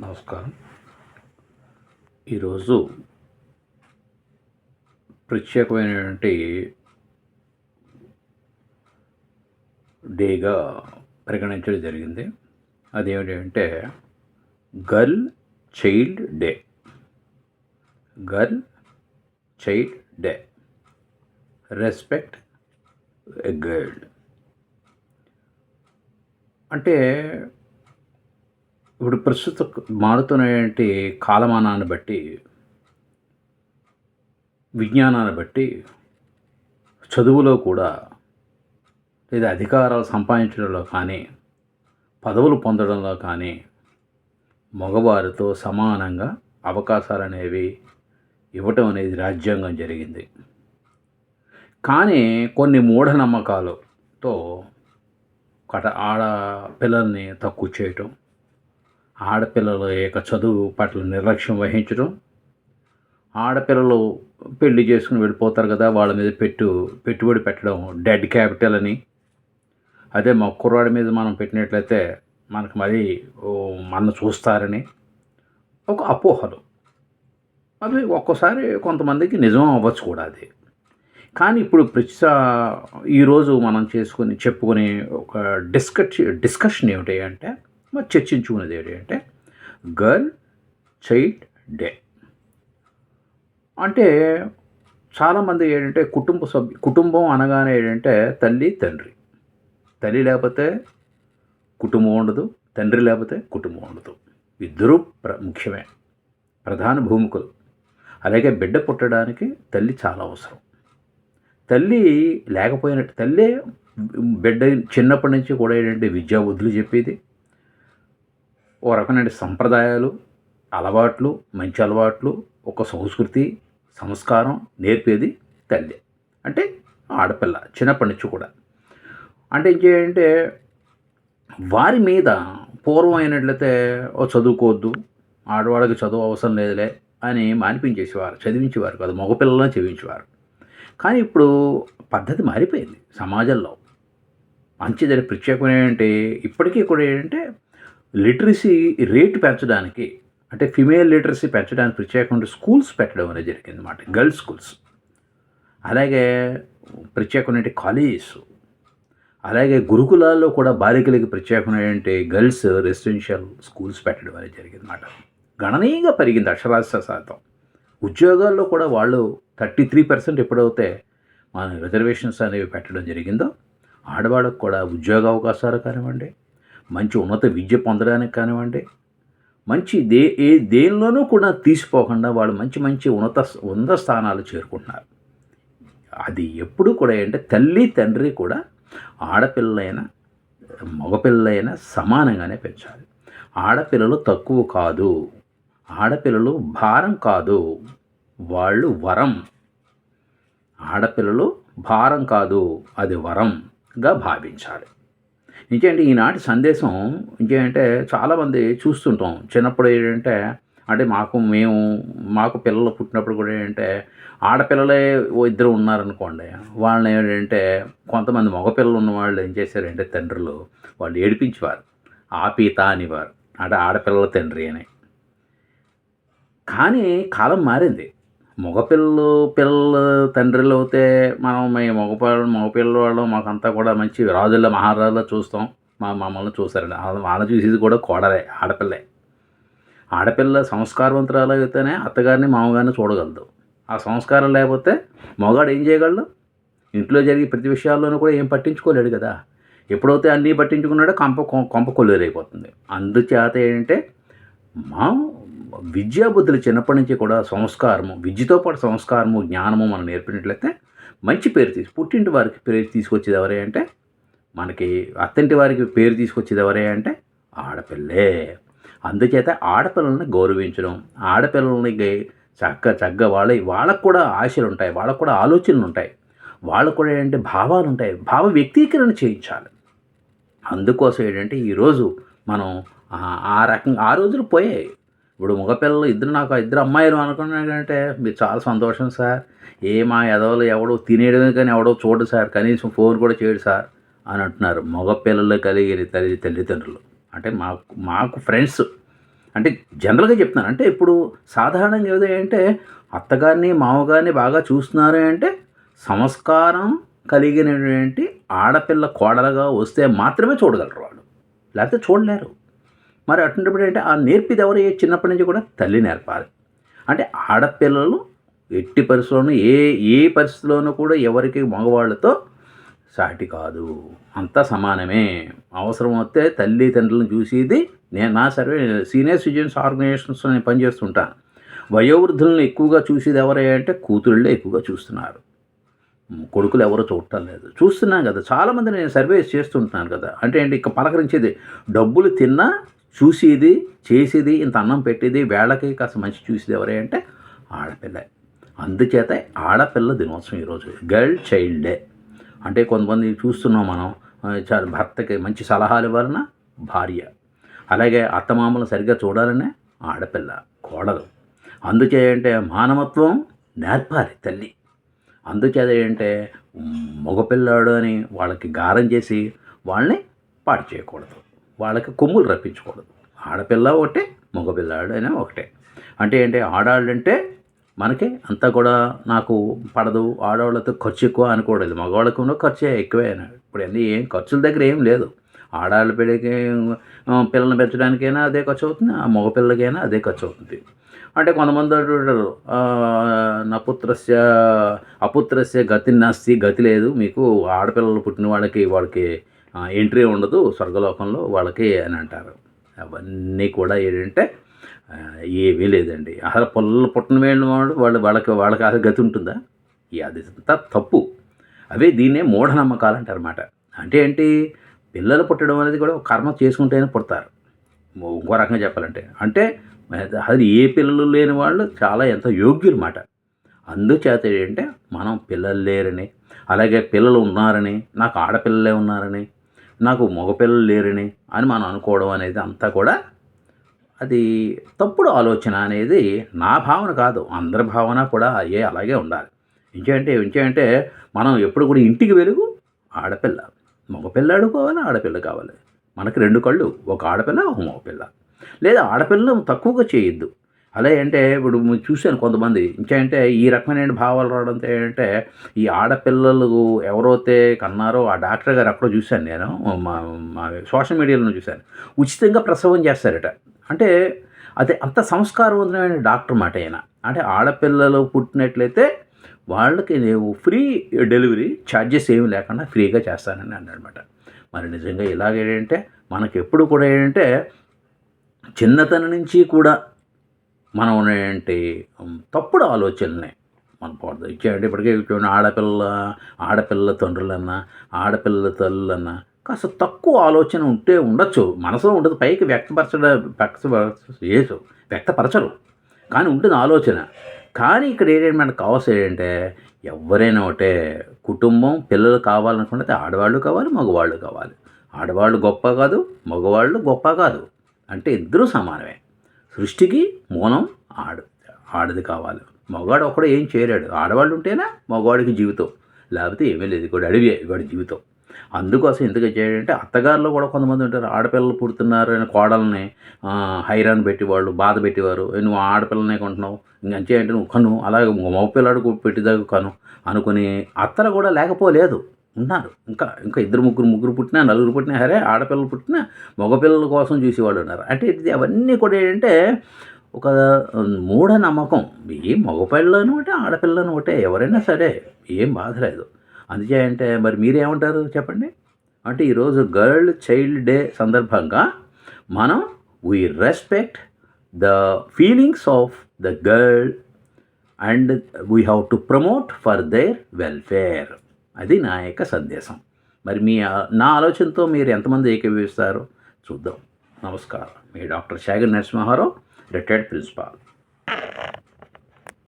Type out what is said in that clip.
నమస్కారం. ఈరోజు ప్రత్యేకమైనటువంటి డేగా పరిగణించడం జరిగింది. అదేమిటంటే girl child day. Girl child day. Respect a girl. అంటే ఇప్పుడు ప్రస్తుత మారుతున్నటువంటి కాలమానాన్ని బట్టి విజ్ఞానాన్ని బట్టి చదువులో కూడా లేదా అధికారాలు సంపాదించడంలో కానీ పదవులు పొందడంలో కానీ మగవారితో సమానంగా అవకాశాలు అనేవి ఇవ్వటం అనేది రాజ్యాంగం జరిగింది. కానీ కొన్ని మూఢనమ్మకాలతో కట ఆడ పిల్లల్ని తక్కువ చేయటం ఆడపిల్లల యొక్క చదువు పట్ల నిర్లక్ష్యం వహించడం ఆడపిల్లలు పెళ్ళి చేసుకుని వెళ్ళిపోతారు కదా వాళ్ళ మీద పెట్టు పెట్టుబడి పెట్టడం డెడ్ క్యాపిటల్ అని. అదే మా కుర్రాడి మీద మనం పెట్టినట్లయితే మనకు మరీ మన చూస్తారని ఒక అపోహలు. అవి ఒక్కోసారి కొంతమందికి నిజం అవ్వచ్చు కూడా అది. కానీ ఇప్పుడు ప్రతి ఈరోజు మనం చేసుకుని చెప్పుకునే ఒక డిస్కట్ డిస్కషన్ ఏమిటి అంటే మరి చర్చించుకునేది ఏంటి అంటే గర్ల్ చైల్డ్ డే. అంటే చాలామంది ఏంటంటే కుటుంబ సభ్యు కుటుంబం అనగానే ఏంటంటే తల్లి తండ్రి. తల్లి లేకపోతే కుటుంబం ఉండదు తండ్రి లేకపోతే కుటుంబం ఉండదు. ఇద్దరూ ప్ర ముఖ్యమే ప్రధాన భూమికలు. అలాగే బిడ్డ పుట్టడానికి తల్లి చాలా అవసరం. తల్లి లేకపోయినట్టు తల్లే బిడ్డ చిన్నప్పటి నుంచి కూడా ఏంటంటే విద్యా బుద్ధులు చెప్పేది. ఓ రకమైన సంప్రదాయాలు అలవాట్లు మంచి అలవాట్లు ఒక సంస్కృతి సంస్కారం నేర్పేది తల్లి. అంటే ఆడపిల్ల చిన్నప్పటి నుంచి కూడా. అంటే ఏంటంటే వారి మీద పూర్వం అయినట్లయితే ఓ చదువుకోవద్దు ఆడవాళ్ళకి చదువు అవసరం లేదులే అని మానిపించేసేవారు చదివించేవారు కాదు మగపిల్లలను చదివించేవారు. కానీ ఇప్పుడు పద్ధతి మారిపోయింది సమాజంలో. మంచిదని ప్రత్యేకమైన ఏంటంటే ఇప్పటికీ కూడా ఏంటంటే లిటరసీ రేటు పెంచడానికి అంటే ఫిమేల్ లిటరసీ పెంచడానికి ప్రత్యేకమైన స్కూల్స్ పెట్టడం అనేది జరిగింది అనమాట గర్ల్స్ స్కూల్స్. అలాగే ప్రత్యేకమైన కాలేజెస్. అలాగే గురుకులాల్లో కూడా బాలికలకి ప్రత్యేకమైనటువంటి గర్ల్స్ రెసిడెన్షియల్ స్కూల్స్ పెట్టడం అనేది జరిగిందన్నమాట. గణనీయంగా పెరిగింది అక్షరాస్యత శాతం. ఉద్యోగాల్లో కూడా వాళ్ళు థర్టీ త్రీ పర్సెంట్ ఎప్పుడైతే మన రిజర్వేషన్స్ అనేవి పెట్టడం జరిగిందో ఆడవాళ్ళకు కూడా ఉద్యోగ అవకాశాలు కానివ్వండి మంచి ఉన్నత విద్య పొందడానికి కానివ్వండి మంచి దే ఏ దేనిలోనూ కూడా తీసిపోకుండా వాళ్ళు మంచి మంచి ఉన్నత ఉన్నత స్థానాలు చేరుకుంటున్నారు. అది ఎప్పుడు కూడా ఏంటంటే తల్లి తండ్రి కూడా ఆడపిల్లలైన మగపిల్లలైన సమానంగానే పెంచాలి. ఆడపిల్లలు తక్కువ కాదు ఆడపిల్లలు భారం కాదు వాళ్ళు వరం. ఆడపిల్లలు భారం కాదు అది వరంగా భావించాలి. ఇంకేంటి ఈనాటి సందేశం ఇంకేంటే చాలామంది చూస్తుంటాం. చిన్నప్పుడు ఏంటంటే అంటే మాకు మేము మాకు పిల్లలు పుట్టినప్పుడు కూడా ఏంటంటే ఆడపిల్లలే ఓ ఇద్దరు ఉన్నారనుకోండి. వాళ్ళని ఏంటంటే కొంతమంది మగపిల్లలు ఉన్న వాళ్ళు ఏం చేశారంటే తండ్రులు వాళ్ళు ఏడిపించేవారు. ఆపీత అనేవారు అంటే ఆడపిల్లల తండ్రి అని. కానీ కాలం మారింది. మగపిల్లలు పిల్లలు తండ్రులు అయితే మనం మీ మగపిల్ల మగపిల్లల వాళ్ళు మాకంతా కూడా మంచి రాజుల మహారాజుల చూస్తాం. మా మమ్మల్ని చూసారండి వాళ్ళని చూసేది కూడా కోడలే ఆడపిల్లే. ఆడపిల్ల సంస్కారవంతురాలు అయితేనే అత్తగారిని మామగారిని చూడగలదు. ఆ సంస్కారం లేకపోతే మగాడు ఏం చేయగలడు? ఇంట్లో జరిగే ప్రతి విషయాల్లోనూ కూడా ఏం పట్టించుకోలేడు కదా. ఎప్పుడైతే అన్నీ పట్టించుకున్నాడో కంప కొంప కొల్లేరైపోతుంది. అందుచేత ఏంటంటే మా విద్యాబుద్ధులు చిన్నప్పటి నుంచి కూడా సంస్కారము విద్యతో పాటు సంస్కారము జ్ఞానము మనం నేర్పినట్లయితే మంచి పేరు తీసి పుట్టింటి వారికి పేరు తీసుకొచ్చేది ఎవరే అంటే మనకి అత్తంటి వారికి పేరు తీసుకొచ్చేది ఎవరే అంటే ఆడపిల్లే. అందుచేత ఆడపిల్లల్ని గౌరవించడం ఆడపిల్లల్ని చక్క చక్క వాళ్ళ వాళ్ళకు కూడా ఆశలు ఉంటాయి వాళ్ళకు కూడా ఆలోచనలు ఉంటాయి వాళ్ళకు కూడా ఏంటంటే భావాలు ఉంటాయి భావ వ్యక్తీకరణ చేయించాలి. అందుకోసం ఏంటంటే ఈరోజు మనం ఆ రకంగా ఆ రోజులు పోయాయి. ఇప్పుడు మగపిల్లలు ఇద్దరు నాకు ఇద్దరు అమ్మాయిలు అనుకున్నాడంటే మీరు చాలా సంతోషం సార్. ఏ మా ఎదవలు ఎవడో తినేయడమే కానీ ఎవడో చూడు సార్ కనీసం ఫోన్ కూడా చేయడు సార్ అని అంటున్నారు మగపిల్లలు కలిగిన తల్లి తల్లిదండ్రులు. అంటే మాకు మాకు ఫ్రెండ్స్. అంటే జనరల్గా చెప్తున్నాను అంటే ఇప్పుడు సాధారణంగా ఏదో అంటే అత్తగారిని మామగారిని బాగా చూస్తున్నారు అంటే సంస్కారం కలిగినటువంటి ఆడపిల్ల కోడలుగా వస్తే మాత్రమే చూడగలరు వాళ్ళు. లేకపోతే చూడలేరు. మరి అటువంటిప్పుడు అంటే ఆ నేర్పిది ఎవరు చిన్నప్పటి నుంచి కూడా తల్లి నేర్పాలి. అంటే ఆడపిల్లలు ఎట్టి పరిస్థితుల్లోనూ ఏ ఏ పరిస్థితిలోనూ కూడా ఎవరికి మగవాళ్ళతో సాటి కాదు. అంతా సమానమే. అవసరం వస్తే తల్లిదండ్రులను చూసేది నేను నా సర్వే సీనియర్ సిటిజన్స్ ఆర్గనైజేషన్స్ నేను పనిచేస్తుంటాను. వయోవృద్ధులను ఎక్కువగా చూసేది ఎవరంటే అంటే కూతుళ్ళే ఎక్కువగా చూస్తున్నారు. కొడుకులు ఎవరో చూడటం లేదు. చూస్తున్నాను కదా చాలామంది నేను సర్వేస్ చేస్తుంటున్నాను కదా. అంటే ఏంటి ఇక పలకరించేది డబ్బులు తిన్నా చూసేది చేసేది ఇంత అన్నం పెట్టేది వేళకి కాస్త మంచి చూసేది ఎవరే అంటే ఆడపిల్ల. అందుచేత ఆడపిల్ల దినోత్సవం ఈరోజు. గర్ల్ చైల్డ్ డే అంటే కొంతమంది చూస్తున్నాం మనం చాలా భర్తకి మంచి సలహాలు ఇవ్వాలన్న భార్య. అలాగే అత్తమామలు సరిగ్గా చూడాలనే ఆడపిల్ల కోడలు. అందుచే అంటే మానవత్వం నేర్పాలి తల్లి. అందుచేత ఏంటంటే మగపిల్లాడు అని వాళ్ళకి గారం చేసి వాళ్ళని పాడు చేయకూడదు. వాళ్ళకి కొమ్ములు రప్పించకూడదు. ఆడపిల్ల ఒకటే మగపిల్లాడైనా ఒకటే. అంటే ఏంటి? ఆడాళ్ళంటే మనకి అంతా కూడా నాకు పడదు. ఆడవాళ్ళతో ఖర్చు ఎక్కువ అనకూడదు మగవాళ్ళకు ఉన్న ఖర్చు ఎక్కువే ఇప్పుడు అన్నీ ఏం ఖర్చుల దగ్గర ఏం లేదు. ఆడవాళ్ళ పిల్లకి పిల్లల్ని పెంచడానికైనా అదే ఖర్చు అవుతుంది. ఆ మగపిల్లకైనా అదే ఖర్చు అవుతుంది. అంటే కొంతమంది అంటుంటారు నపుత్రస్య నా పుత్రస్య అపుత్రస్య గతి నాస్తి గతి లేదు. మీకు ఆడపిల్లలు పుట్టిన వాళ్ళకి వాళ్ళకి ఎంట్రీ ఉండదు స్వర్గలోకంలో వాళ్ళకి అని అంటారు. అవన్నీ కూడా ఏంటంటే ఏమీ లేదండి. అసలు పొల్లలు పుట్టిన వేళ్ళు వాడు వాళ్ళు వాళ్ళకి వాళ్ళకి అసలు గతి ఉంటుందా? ఈ అది అంతా తప్పు. అవే దీన్నే మూఢనమ్మకాలు అంటారు అన్నమాట అంటే ఏంటి? పిల్లలు పుట్టడం అనేది కూడా ఒక కర్మ చేసుకుంటేనే పుడతారు. ఇంకో రకంగా చెప్పాలంటే. అంటే అది ఏ పిల్లలు లేని వాళ్ళు చాలా ఎంత యోగ్యులమాట అందుచేత ఏంటంటే మనం పిల్లలు లేరని అలాగే పిల్లలు ఉన్నారని నాకు ఆడపిల్లలే ఉన్నారని నాకు మగపిల్లలు లేరని అని మనం అనుకోవడం అనేది అంతా కూడా అది తప్పుడు ఆలోచన అనేది నా భావన కాదు అందరి భావన కూడా అయ్యే అలాగే ఉండాలి. ఇంకేంటే ఇంకేంటే మనం ఎప్పుడు కూడా ఇంటికి వెలుగు ఆడపిల్ల. మగపిల్లాడు కావాలి ఆడపిల్ల కావాలి. మనకి రెండు కళ్ళు ఒక ఆడపిల్ల ఒక మగపిల్ల. లేదా ఆడపిల్లను తక్కువగా చేయొద్దు. అలా అంటే ఇప్పుడు చూశాను కొంతమంది. ఇంకేంటే ఈ రకమైన భావాలు రావడంతో ఏంటంటే ఈ ఆడపిల్లలు ఎవరైతే కన్నారో ఆ డాక్టర్ గారు అక్కడ చూశాను నేను. మా మా సోషల్ మీడియాలో చూశాను. ఉచితంగా ప్రసవం చేస్తారట. అంటే అదే అంత సంస్కారవంతమైన డాక్టర్ మాట ఆయన అంటే ఆడపిల్లలు పుట్టినట్లయితే వాళ్ళకి నేను ఫ్రీ డెలివరీ ఛార్జెస్ ఏమి లేకుండా ఫ్రీగా చేస్తానని అన్నమాట మరి నిజంగా ఇలాగేంటంటే మనకి ఎప్పుడు కూడా ఏంటంటే చిన్నతనం నుంచి కూడా మనం ఏంటి తప్పుడు ఆలోచనలే మన పోడదు ఇచ్చేయండి ఇప్పటికే చూడండి ఆడపిల్ల ఆడపిల్ల తండ్రులన్నా ఆడపిల్ల తల్లులన్నా కాస్త తక్కువ ఆలోచన ఉంటే ఉండొచ్చు. మనసులో ఉండదు పైకి వ్యక్తపరచడం వ్యక్తపరచు వ్యక్తపరచరు. కానీ ఉంటుంది ఆలోచన. కానీ ఇక్కడ ఏంటంటే మనకు కావాల్సింది ఏంటంటే ఎవరైనా ఒకటే కుటుంబం పిల్లలు కావాలనుకుంటే ఆడవాళ్ళు కావాలి మగవాళ్ళు కావాలి. ఆడవాళ్ళు గొప్ప కాదు మగవాళ్ళు గొప్ప కాదు. అంటే ఇద్దరూ సమానమే. సృష్టికి మూలం ఆడు ఆడది కావాలి. మగవాడు ఒక్కడు ఏం చేయలేడు. ఆడవాళ్ళు ఉంటేనే మగవాడికి జీవితం. లేకపోతే ఏమీ లేదు. కూడా అడివే వాడి జీవితం. అందుకోసం ఎందుకు చేయాలంటే అత్తగారులో కూడా కొంతమంది ఉంటారు. ఆడపిల్లలు పుడుతున్నారు అని కోడల్ని హైరాన్ పెట్టేవాళ్ళు బాధ పెట్టేవారు. నువ్వు ఆడపిల్లనే కొంటున్నావు. ఇంకంతే అంటే నువ్వు కను. అలాగే మగపిల్లాడు పెట్టేదాకా కను అనుకుని అత్తలు కూడా లేకపోలేదు. ఉన్నారు. ఇంకా ఇంకా ఇద్దరు ముగ్గురు ముగ్గురు పుట్టినా నలుగురు పుట్టినా సరే ఆడపిల్లలు పుట్టినా మగపిల్లల కోసం చూసేవాడు ఉన్నారు. అంటే ఇది అవన్నీ కూడా ఏంటంటే ఒక మూఢనమ్మకం. ఏ మగపిల్లను ఒకటే ఆడపిల్లను ఒకటే ఎవరైనా సరే ఏం బాధ లేదు. అందుకే అంటే మరి మీరేమంటారు చెప్పండి? అంటే ఈరోజు గర్ల్ చైల్డ్ డే సందర్భంగా మనం we respect the feelings of the girl and we have to promote for their welfare అది నా యొక్క సందేశం. మరి మీ నా ఆలోచనతో మీరు ఎంతమంది ఏకీభవిస్తారో? చూద్దాం. నమస్కారం. మీ doctor Sagar Narasimharao retired principal.